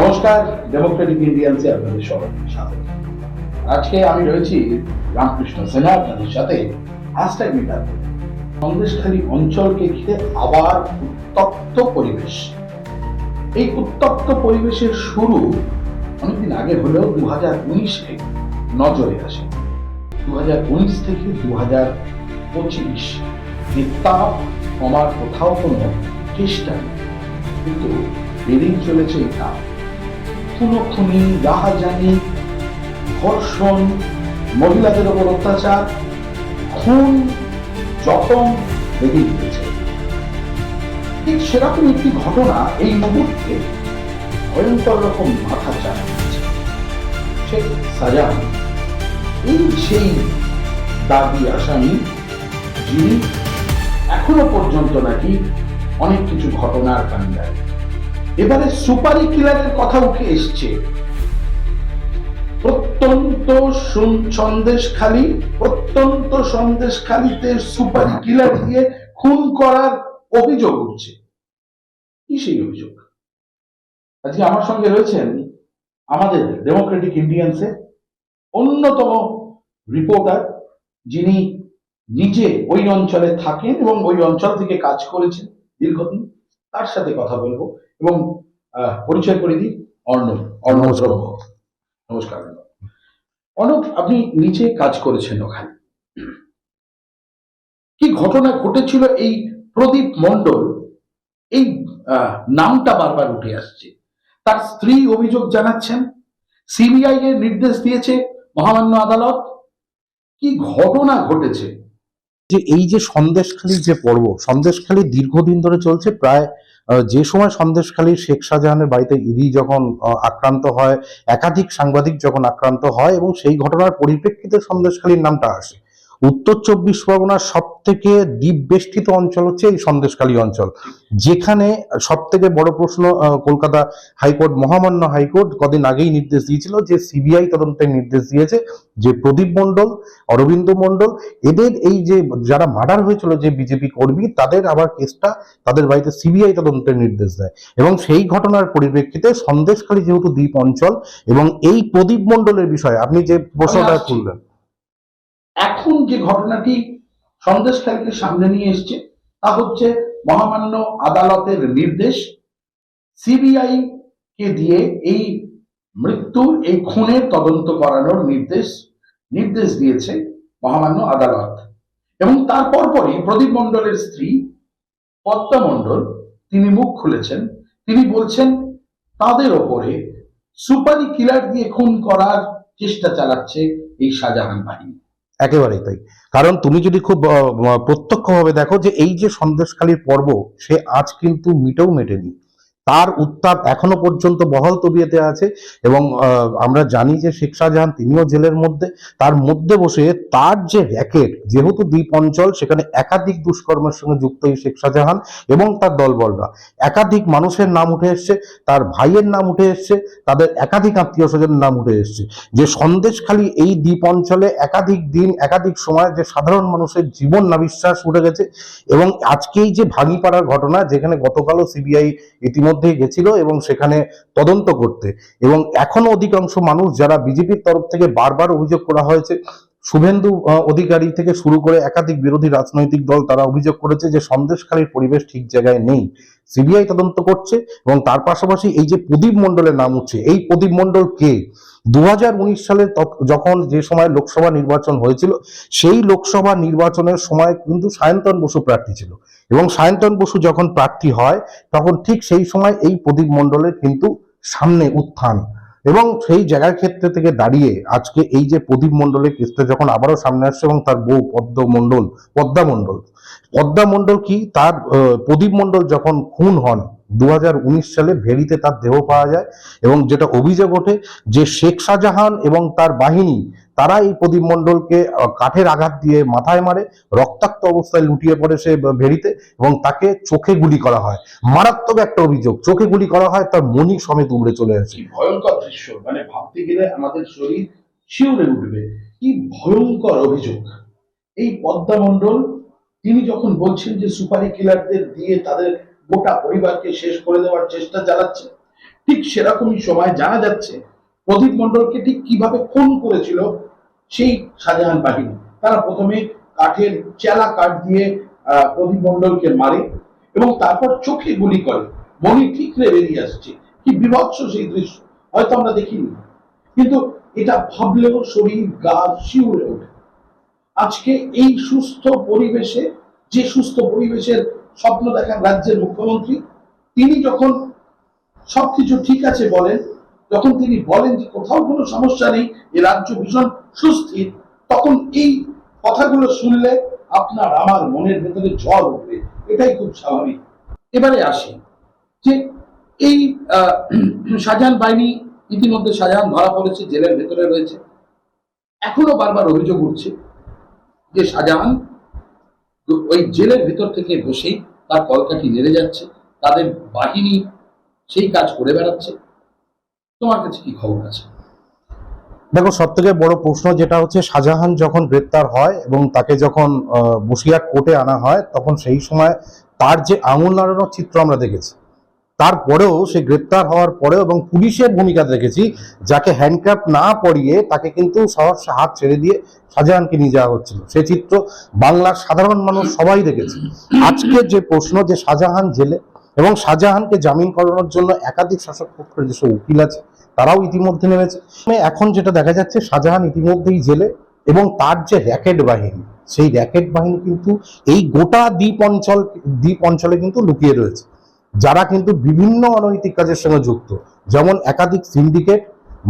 নমস্কার ডেমোক্রেটিক ইন্ডিয়ান্সে আপনাদের সবাইকে স্বাগত। আজকে আমি রয়েছি রামকৃষ্ণ সেনা, আপনাদের সাথে হ্যাশট্যাগ মিটার সন্দেশখালী অঞ্চলকে ঘিরে আবার উত্তপ্ত পরিবেশ। এই উত্তপ্ত পরিবেশের শুরু অনেকদিন আগে হলেও দু হাজার উনিশে নজরে আসে। দু হাজার উনিশ থেকে দু হাজার পঁচিশ এই তাপ কমার কোথাও কোনো চেষ্টা নেই। কিন্তু বেড়েই চলেছে এই তাপ খুনোখুনি রাহাজানি, ধর্ষণ, মহিলাদের ওপর অত্যাচার, খুন জখম বেড়েই উঠেছে ঠিক সেরকম একটি ঘটনা এই মুহূর্তে ভয়ঙ্কর রকম মাথা দিচ্ছে শেখ সাজান এই সেই দাবি আসামি, যিনি এখনও পর্যন্ত নাকি অনেক কিছু ঘটনার কাণ্ডায় এবারে সুপারি কিলারের কথা উঠে এসছে। প্রত্যন্ত সুন- সন্দেশখালি প্রত্যন্ত সন্দেশখালিতে সুপারি কিলার দিয়ে খুন করার অভিযোগ উঠছে। কি সেই অভিযোগ? আজকে আমার সঙ্গে রয়েছেন আমাদের ডেমোক্রেটিক ইন্ডিয়ান্সের অন্যতম রিপোর্টার যিনি নিজে ওই অঞ্চলে থাকেন এবং ওই অঞ্চল থেকে কাজ করেছেন দীর্ঘদিন। তার সাথে কথা বলব। এবং পরিচয় করে দিই অর্ণব অর্ণব নমস্কার, অর্ণব। আপনি নিচে কাজ করেছেন ওখানে। কি ঘটনা ঘটেছিল এই প্রদীপ মণ্ডল? এই নামটা বারবার উঠে আসছে। তার স্ত্রী অভিযোগ জানাচ্ছেন, সিবিআই এর নির্দেশ দিয়েছে মহামান্য আদালত। কি ঘটনা ঘটেছে? যে এই যে সন্দেশখালীর যে পর্ব, সন্দেশখালী দীর্ঘদিন ধরে চলছে, প্রায় যে সময় সন্দেশখালী শেখ শাহজাহানের বাড়িতে ইডি যখন আক্রান্ত হয়, একাধিক সাংবাদিক যখন আক্রান্ত হয় এবং সেই ঘটনার পরিপ্রেক্ষিতে সন্দেশখালীর নামটা আসে। উত্তর চব্বিশ পরগনার সব থেকে দ্বীপ বেষ্টিত অঞ্চল হচ্ছে এই সন্দেশখালী অঞ্চল। যেখানে সব থেকে বড় প্রশ্ন কলকাতা হাইকোর্ট মহামান্য হাইকোর্ট কদিন আগেই নির্দেশ দিয়েছিল যে সিবিআই তদন্তের নির্দেশ দিয়েছে যে প্রদীপ মণ্ডল অরবিন্দ মণ্ডল এদের এই যে যারা মার্ডার হয়েছিল যে বিজেপি কর্মী তাদের আবার কেসটা তাদের বাড়িতে সিবিআই তদন্তের নির্দেশ দেয়। এবং সেই ঘটনার পরিপ্রেক্ষিতে সন্দেশখালী যেহেতু দ্বীপ অঞ্চল এবং এই প্রদীপ মণ্ডলের বিষয়ে আপনি যে প্রশ্নটা। তুললেন। এখন যে ঘটনাটি সন্দেশখালীকে সামনে নিয়ে এসছে, তা হচ্ছে মহামান্য আদালতের নির্দেশ সিবিআই কে দিয়ে এই মৃত্যুর এই খুনের তদন্ত করানোর নির্দেশ নির্দেশ দিয়েছে মহামান্য আদালত। এবং তারপর পরই প্রদীপ মণ্ডলের স্ত্রী পদ্মা মণ্ডল, তিনি মুখ খুলেছেন। তিনি বলছেন, তাদের ওপরে সুপারি কিলার দিয়ে খুন করার চেষ্টা চালাচ্ছে এই শাহজাহান বাহিনী। একেবারেই তাই। কারণ তুমি যদি খুব প্রত্যক্ষভাবে দেখো যে এই যে সন্দেশকালীর পর্ব, সে আজ কিন্তু মিটেও মেটেনি। তার উত্তাপ এখনও পর্যন্ত বহল তবিয়েতে আছে এবং আমরা জানি যে শেখ শাহজাহান তিনিও জেলের মধ্যে, তার মধ্যে বসে তার যে র্যাকেট, যেহেতু দ্বীপ অঞ্চল, সেখানে একাধিক দুষ্কর্মের সঙ্গে যুক্ত এই শেখ শাহজাহান এবং তার দলবলরা। একাধিক মানুষের নাম উঠে এসছে, তার ভাইয়ের নাম উঠে এসছে, তাদের একাধিক আত্মীয় স্বজনের নাম উঠে এসছে। যে সন্দেশখালী এই দ্বীপ অঞ্চলে একাধিক দিন, একাধিক সময় যে সাধারণ মানুষের জীবন নাবিশ্বাস উঠে গেছে এবং আজকেই যে ভাঙিপাড়ার ঘটনা, যেখানে গতকালও সিবিআই ইতিমধ্যেই গেছিল এবং সেখানে তদন্ত করতে। এবং এখনও অধিকাংশ মানুষ যারা বিজেপির তরফ থেকে বারবার অভিযোগ করা হয়েছে শুভেন্দু অধিকারী থেকে শুরু করে একাধিক বিরোধী রাজনৈতিক দল তারা অভিযোগ করেছে যে সন্দেশখালীর পরিবেশ ঠিক জায়গায় নেই। সিবিআই তদন্ত করছে এবং তার পাশাপাশি এই যে প্রদীপ মণ্ডলের নাম উঠছে, এই প্রদীপ মণ্ডল কে? দু হাজার উনিশ সালে যখন যে সময় লোকসভা নির্বাচন হয়েছিল, সেই লোকসভা নির্বাচনের সময় কিন্তু সায়ন্তন বসু প্রার্থী ছিল। এবং সায়ন্তন বসু যখন প্রার্থী হয়, তখন ঠিক সেই সময় এই প্রদীপ মণ্ডলের কিন্তু সামনে উত্থান। এবং সেই জায়গার ক্ষেত্রে থেকে দাঁড়িয়ে আজকে এই যে প্রদীপ মণ্ডলের কেসটা যখন আবারও সামনে আসছে এবং তার বউ পদ্ম মণ্ডল, পদ্মা মণ্ডল পদ্মা মণ্ডল কি তার প্রদীপ মণ্ডল যখন খুন হন দু হাজার উনিশ সালে ভেরিতে তার দেহ পাওয়া যায় এবং যেটা অভিযোগ ওঠে যে শেখ শাহজাহান এবং তার বাহিনী তারা এই প্রদীপ মণ্ডলকে কাঠের আঘাত দিয়ে মাথায় মারে, রক্তাক্ত অবস্থায় লুটিয়ে পড়ে সে ভেরিতে এবং তাকে চোখে গুলি করা হয়। মারাত্মক একটা অভিযোগ, চোখে গুলি করা হয়, তার মণি সমেত উড়ে চলে আসে। ভয়ঙ্কর দৃশ্য মানে ভাবতে গেলে আমাদের শরীর শিউরে উঠবে। কি ভয়ঙ্কর অভিযোগ। এই পদ্মা মণ্ডল, তিনি যখন বলছেন যে সুপারি কিলারদের দিয়ে তাদের গোটা পরিবারকে শেষ করে দেওয়ার চেষ্টা চালাচ্ছে, ঠিক সেরকমই সময় জানা যাচ্ছে। প্রদীপ মণ্ডলকে ঠিক কীভাবে খুন করেছিল সেই শাহজাহান বাহিনী তারা প্রথমে কাঠের চেলা কাঠ দিয়ে প্রদীপ মণ্ডলকে মারে এবং তারপর চোখে গুলি করে। মনি ঠিকরে বেরিয়ে আসছে। কি বিভৎস সেই দৃশ্য। হয়তো আমরা দেখিনি। কিন্তু এটা ভাবলেও শরীর গা শিউরে ওঠে। আজকে এই সুস্থ পরিবেশে, যে সুস্থ পরিবেশের স্বপ্ন দেখান রাজ্যের মুখ্যমন্ত্রী, তিনি যখন সবকিছু ঠিক আছে বলেন যখন তিনি বলেন যে কোথাও কোনো সমস্যা নেই, এ রাজ্য ভীষণ সুস্থির, তখন এই কথাগুলো শুনলে আপনার আমার মনের ভেতরে ঝড় উঠবে। এটাই খুব স্বাভাবিক। এবারে আসি যে এই শাহজাহান বাহিনী ইতিমধ্যে শাহজাহান ধরা পড়েছে, জেলের ভেতরে রয়েছে। এখনও বারবার অভিযোগ উঠছে যে শাহজাহান ওই জেলের ভেতর থেকে বসেই তার কলকাঠি নেড়ে যাচ্ছে, তাদের বাহিনী সেই কাজ করে বেড়াচ্ছে। তোমার কাছে কি খবর আছে? দেখো সব থেকে বড় প্রশ্ন যেটা হচ্ছে, শাহজাহান যখন গ্রেপ্তার হয় এবং তাকে যখন বসিরহাট কোর্টে আনা হয়, তখন সেই সময় তার যে আঙুল নাড়ানোর চিত্র আমরা দেখেছি। তারপরেও সে গ্রেপ্তার হওয়ার পরেও এবং পুলিশের ভূমিকা দেখেছি, যাকে হ্যান্ডক্যাপ না পরিয়ে তাকে কিন্তু সহসা হাত ছেড়ে দিয়ে শাহজাহানকে নিয়ে যাওয়া হচ্ছিল। সে চিত্র বাংলার সাধারণ মানুষ সবাই দেখেছে। আজকে যে প্রশ্ন যে শাহজাহান জেলে এবং শাহজাহানকে জামিন করানোর জন্য একাধিক শাসক পক্ষের যেসব উকিল আছে, তারাও ইতিমধ্যে নেমেছে। মানে এখন যেটা দেখা যাচ্ছে, শাহজাহান ইতিমধ্যেই জেলে এবং তার যে র্যাকেট বাহিনী, সেই র্যাকেট বাহিনী কিন্তু এই গোটা দ্বীপ অঞ্চল, দ্বীপ অঞ্চলে কিন্তু লুকিয়ে রয়েছে। যারা কিন্তু বিভিন্ন অনৈতিক কাজের সঙ্গে যুক্ত, যেমন একাধিক সিন্ডিকেট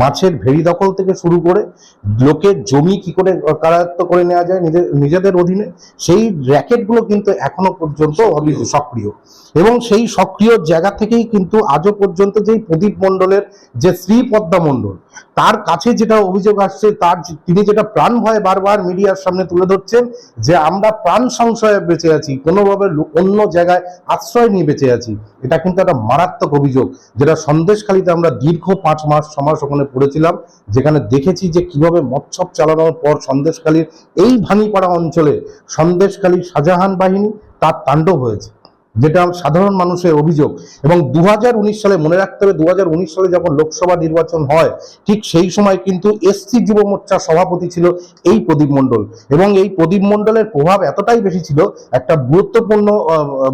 মাছের ভেড়ি দখল থেকে শুরু করে লোকের জমি কি করে কারায়ত্ত করে নেওয়া যায় নিজের নিজেদের অধীনে, সেই র্যাকেটগুলো কিন্তু এখনও পর্যন্ত সক্রিয়। এবং সেই সক্রিয় জায়গা থেকেই কিন্তু আজও পর্যন্ত যেই প্রদীপ মণ্ডলের যে শ্রী পদ্মা মণ্ডল, তার কাছে যেটা অভিযোগ আসছে, তার তিনি যেটা প্রাণ ভয়ে বারবার মিডিয়ার সামনে তুলে ধরছেন যে আমরা প্রাণ সংশয়ে বেঁচে আছি, কোনোভাবে অন্য জায়গায় আশ্রয় নিয়ে বেঁচে আছি। এটা কিন্তু একটা মারাত্মক অভিযোগ, যেটা সন্দেশখালিতে আমরা দীর্ঘ পাঁচ মাস, ছ ওখানে পড়েছিলাম, যেখানে দেখেছি যে কীভাবে মৎসব চালানোর পর সন্দেশখালীর এই ভাঙিপাড়া অঞ্চলে সন্দেশখালীর শাহজাহান বাহিনী তার তাণ্ডব হয়েছে। যেটা সাধারণ মানুষের অভিযোগ। এবং দু হাজার উনিশ সালে, মনে রাখতে হবে দু হাজার উনিশ সালে যখন লোকসভা নির্বাচন হয়, ঠিক সেই সময় কিন্তু এসসি যুব মোর্চার সভাপতি ছিল এই প্রদীপ মণ্ডল। এবং এই প্রদীপ মণ্ডলের প্রভাব এতটাই বেশি ছিল, একটা গুরুত্বপূর্ণ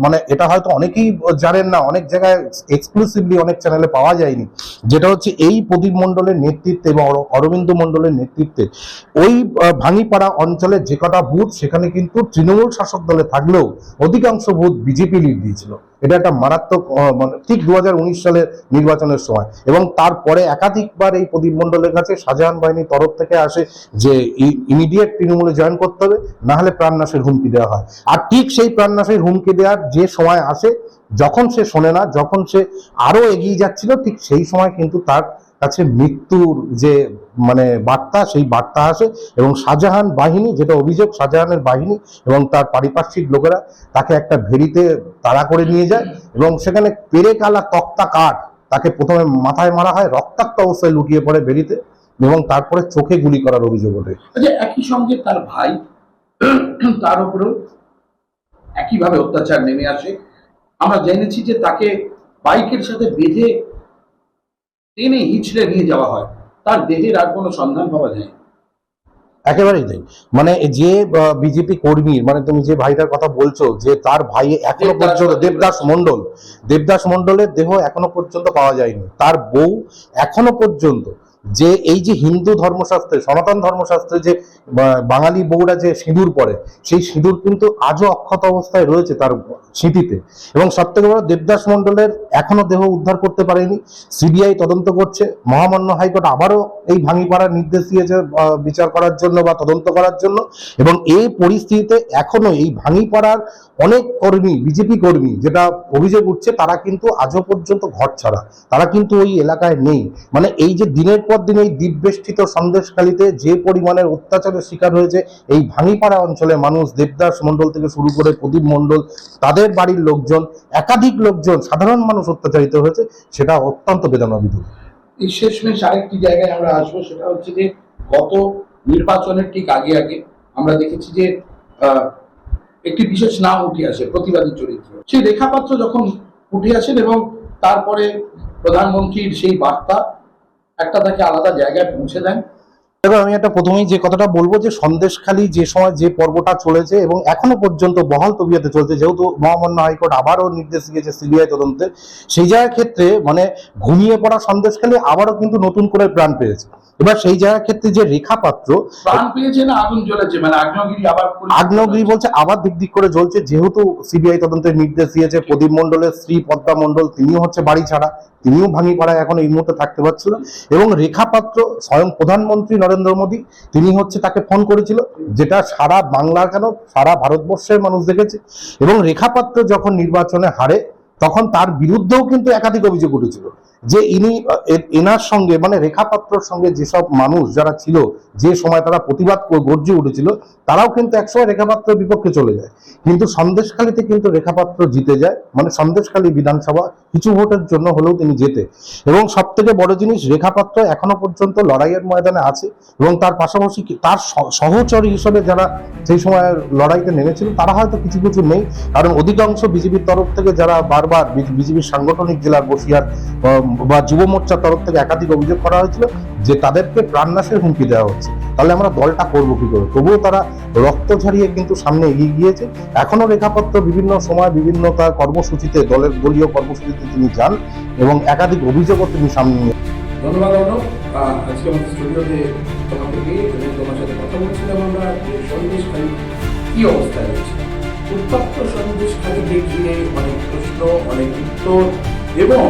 মানে এটা হয়তো অনেকেই জানেন না, অনেক জায়গায় এক্সক্লুসিভলি অনেক চ্যানেলে পাওয়া যায়নি, যেটা হচ্ছে এই প্রদীপ মণ্ডলের নেতৃত্বে এবং অরবিন্দ মণ্ডলের নেতৃত্বে। ওই ভাঙিপাড়া অঞ্চলের যে কটা বুথ, সেখানে কিন্তু তৃণমূল শাসক দলে থাকলেও অধিকাংশ বুথ বিজেপি লিড দিয়েছিল। এটা একটা মারাত্মক মানে ঠিক দু সালের নির্বাচনের সময়। এবং তারপরে একাধিকবার এই প্রদীপ মণ্ডলের কাছে শাহজাহান বাহিনীর তরফ থেকে আসে যে ইমিডিয়েট তৃণমূলে জয়েন করতে হবে না হলে প্রাণনাশের হুমকি দেওয়া হয়। আর ঠিক সেই প্রাণনাশের হুমকি দেওয়ার যে সময় আসে, যখন সে শোনে না, যখন সে আরও এগিয়ে যাচ্ছিল, ঠিক সেই সময় কিন্তু তার কাছে মৃত্যুর যে মানে বার্তা, সেই বার্তা আসে এবং শাহজাহান বাহিনী, যেটা অভিযোগ, শাহজাহানের বাহিনী এবং তার পারিপার্শ্বিক লোকেরা তাকে একটা ভেড়িতে তাড়া করে নিয়ে যায় এবং সেখানে পেরে কালা তক্তা কাঠ তাকে প্রথমে মাথায় মারা হয়, রক্তাক্ত অবস্থায় লুকিয়ে পড়ে বেরিতে এবং তারপরে চোখে গুলি করার অভিযোগ ওঠে। একই সঙ্গে তার ভাই, তার উপরেও একইভাবে অত্যাচার নেমে আসে। আমরা জেনেছি যে তাকে বাইকের সাথে বেঁধে টেনে হিচড়ে নিয়ে যাওয়া হয়। তার দেহের আর কোনো সন্ধান পাওয়া যায় একেবারেই তাই। মানে যে বিজেপি কর্মী মানে তুমি যে ভাইটার কথা বলছো যে তার ভাই এখনও পর্যন্ত দেবদাস মন্ডল দেবদাস মন্ডলের দেহ এখনও পর্যন্ত পাওয়া যায়নি। তার বউ এখনও পর্যন্ত যে এই যে হিন্দু ধর্মশাস্ত্রে সনাতন ধর্মশাস্ত্রে যে বাঙালি বউরা যে সিঁদুর পরে, সেই সিঁদুর কিন্তু আজও অক্ষত অবস্থায় রয়েছে তার স্মৃতিতে। এবং সব থেকে বড় দেবদাস মন্ডলের এখনও দেহ উদ্ধার করতে পারেনি। সিবিআই তদন্ত করছে। মহামান্য হাইকোর্ট আবারও এই ভাঙিপাড়ার নির্দেশ দিয়েছে বিচার করার জন্য বা তদন্ত করার জন্য। এবং এই পরিস্থিতিতে এখনও এই ভাঙি ভাঙিপাড়ার অনেক কর্মী, বিজেপি কর্মী যেটা অভিযোগ উঠছে, তারা কিন্তু আজও পর্যন্ত ঘর ছাড়া। তারা কিন্তু ওই এলাকায় নেই। মানে এই যে দিনের পর দিন এই দ্বীপবেষ্টিত সন্দেশখালিতে যে পরিমাণের অত্যাচারের শিকার হয়েছে। এই ভাঙিপাড়া অঞ্চলে মানুষ, দেবদাস মণ্ডল থেকে শুরু করে প্রদীপ মণ্ডল, তাদের বাড়ির লোকজন, একাধিক লোকজন, সাধারণ মানুষ অত্যাচারিত হয়েছে, সেটা অত্যন্ত বেদনাবিধুর এই শেষমেশ আরেকটি জায়গায় আমরা আসব, সেটা হচ্ছে যে গত নির্বাচনের ঠিক আগে আগে আমরা দেখেছি যে একটি বিশেষ নাম উঠে আসে, প্রতিবাদী চরিত্র। সেই রেখাপাত্র যখন উঠে আসেন এবং তারপরে প্রধানমন্ত্রীর সেই বার্তা, একটা তাকে আলাদা জায়গায় পৌঁছে দেন এবার আমি একটা প্রথমেই যে কথাটা বলব যে সন্দেশখালী যে সময় যে পর্বটা চলেছে এবং এখনও পর্যন্ত বহাল তবিয়াতে চলছে যেহেতু মহামান্য হাইকোর্ট আবারও নির্দেশ দিয়েছে সিবিআই তদন্তে সেই জায়গার ক্ষেত্রে মানে ঘুমিয়ে পড়া সন্দেশখালী আবারও কিন্তু নতুন করে প্রাণ পেয়েছে। এবার সেই জায়গার ক্ষেত্রে যে রেখা পাত্র প্রাণ পেয়েছে না আগুন জ্বলেছে? আগ্নেয়গিরি আবার পরিষ্কার আগ্নেয়গিরি বলছে আবার দিক দিক করে জ্বলছে যেহেতু সিবিআই তদন্তের নির্দেশ দিয়েছে প্রদীপ মণ্ডলের স্ত্রী পদ্মা মণ্ডল তিনিও হচ্ছে বাড়ি ছাড়া তিনিও ভাঙিপাড়ায় এখন এই মুহূর্তে থাকতে পারছিল এবং রেখা পাত্র স্বয়ং প্রধানমন্ত্রী নরেন্দ্র মোদী, তিনি হচ্ছে তাকে ফোন করেছিল, যেটা সারা বাংলার কেন, সারা ভারতবর্ষের মানুষ দেখেছে। এবং রেখাপাত্র যখন নির্বাচনে হারে, তখন তার বিরুদ্ধেও কিন্তু একাধিক অভিযোগ উঠেছিল। যে ইনি এনার সঙ্গে মানে রেখা পাত্রর সঙ্গে যেসব মানুষ যারা ছিল, যে সময় তারা প্রতিবাদ গর্জে উঠেছিল, তারাও কিন্তু একসময় রেখাপাত্রের বিপক্ষে চলে যায়। কিন্তু সন্দেশখালীতে কিন্তু রেখাপাত্র জিতে যায় মানে সন্দেশখালী বিধানসভা কিছু ভোটের জন্য হলেও তিনি জেতে। এবং সব থেকে বড় জিনিস, রেখাপাত্র এখনও পর্যন্ত লড়াইয়ের ময়দানে আছে, এবং তার পাশাপাশি তার সহ- সহচরী হিসেবে যারা সেই সময় লড়াইতে নেমেছিল, তারা হয়তো কিছু কিছু নেই। কারণ অধিকাংশ বিজেপির তরফ থেকে যারা বারবার বিজেপির সাংগঠনিক জেলার বসিয়ার বা যুব মোর্চার তরফ থেকে একাধিক অভিযোগ করা হয়েছিল যে তাদেরকে প্রাণনাশের হুমকি দেওয়া হচ্ছে। তাহলে আমরা দলটা করব কি করে? তবুও তারা রক্ত ঝরিয়ে কিন্তু সামনে এগিয়ে গিয়েছে। এখনও রেখাপত্র বিভিন্ন সময় বিভিন্ন তার কর্মসূচিতে, দলের দলীয় কর্মসূচিতে তিনি যান এবং একাধিক অভিযোগও তিনি সামনে নিয়ে ধন্যবাদ, অর্ণব। আজকে আমাদের স্টুডিওতে পেয়ে এবং তোমার সাথে কথা বলছিলাম আমরা যে সন্দেশখালী কি অবস্থায় রয়েছে। উত্তপ্ত সন্দেশখালীকে ঘিরে অনেক প্রশ্ন, অনেক উত্তর এবং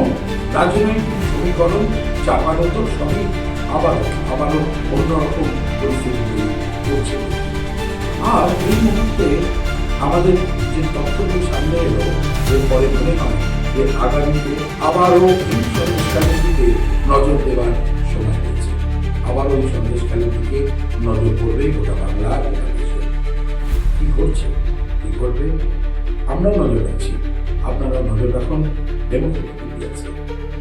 রাজনৈতিক সমীকরণ চাপানত সবই আবারও আবারও অন্যরকম পরিস্থিতি করছে আর এই মুহূর্তে আমাদের যে তথ্যগুলো সামনে এলো এরপরে মনে হয় যে আগামীতে আবারও এই সন্দেশকালের দিকে নজর দেওয়ার সময় হয়েছে। আবারও এই সন্দেশকালের দিকে নজর পড়বে গোটা বাংলা, গোটা দেশে। কি করছে কি করবে আমরাও নজর রাখছি। আপনারা নজর রাখুন। ডেমোক্রেটিক ইন্ডিয়াতে